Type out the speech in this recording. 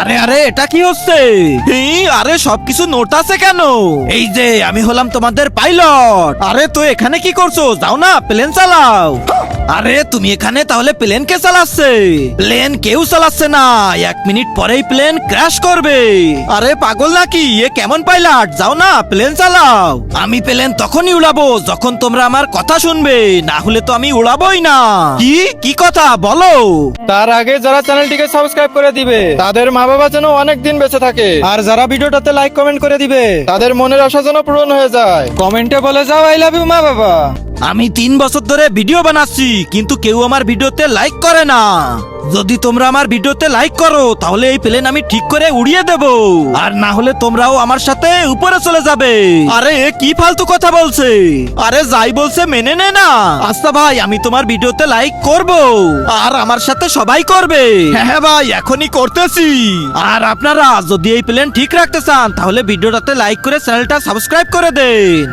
আরে আরে এটা কি হচ্ছে? এই, আরে সবকিছু নোট আছে কেন? এই যে আমি হলাম তোমাদের পাইলট। আরে তো এখানে কি করছ? যাও না প্লেন চালাও। আরে তুমি এখানে? তাহলে প্লেন কে চালাচ্ছে? প্লেন কেউ চালাচ্ছে না। এক মিনিট পরেই প্লেন ক্র্যাশ করবে। আরে পাগল নাকি? এ কেমন পাইলট যাও না প্লেন চালাও। আমি প্লেন তখনই উড়াবো যখন তোমরা আমার কথা শুনবে। না হলে তো আমি উড়াবোই না। কি? কি কথা? বলো। তার আগে যারা চ্যানেলটিকে সাবস্ক্রাইব করে দিবে তাদের মা বাবা যেন অনেক দিন বেঁচে থাকে। আর যারা ভিডিওটাতে লাইক কমেন্ট করে দিবে তাদের মনের আশা যেন পূরণ হয়ে যায়। কমেন্টে বলে যাও আই লাভ ইউ মা বাবা আমি তিন বছর ধরে ভিডিও বানাচ্ছি। কিন্তু কেউ আমার ভিডিওতে লাইক করে না। যদি তোমরা আমার ভিডিওতে লাইক করো, তাহলে এই প্লেন আমি ঠিক করে উড়িয়ে দেব। আর না হলে তোমরাও আমার সাথে উপরে চলে যাবে। আরে কি ফালতু কথা বলছে? আরে, যাই বলছে মেনে নে না। আচ্ছা ভাই, আমি তোমার ভিডিওতে লাইক করব। আর আমার সাথে সবাই করবে। হ্যাঁ হ্যাঁ ভাই, এখনই করতেছি। আর আপনারা যদি এই প্লেন ঠিক রাখতে চান, তাহলে ভিডিওটাতে লাইক করে চ্যানেলটা সাবস্ক্রাইব করে দেন।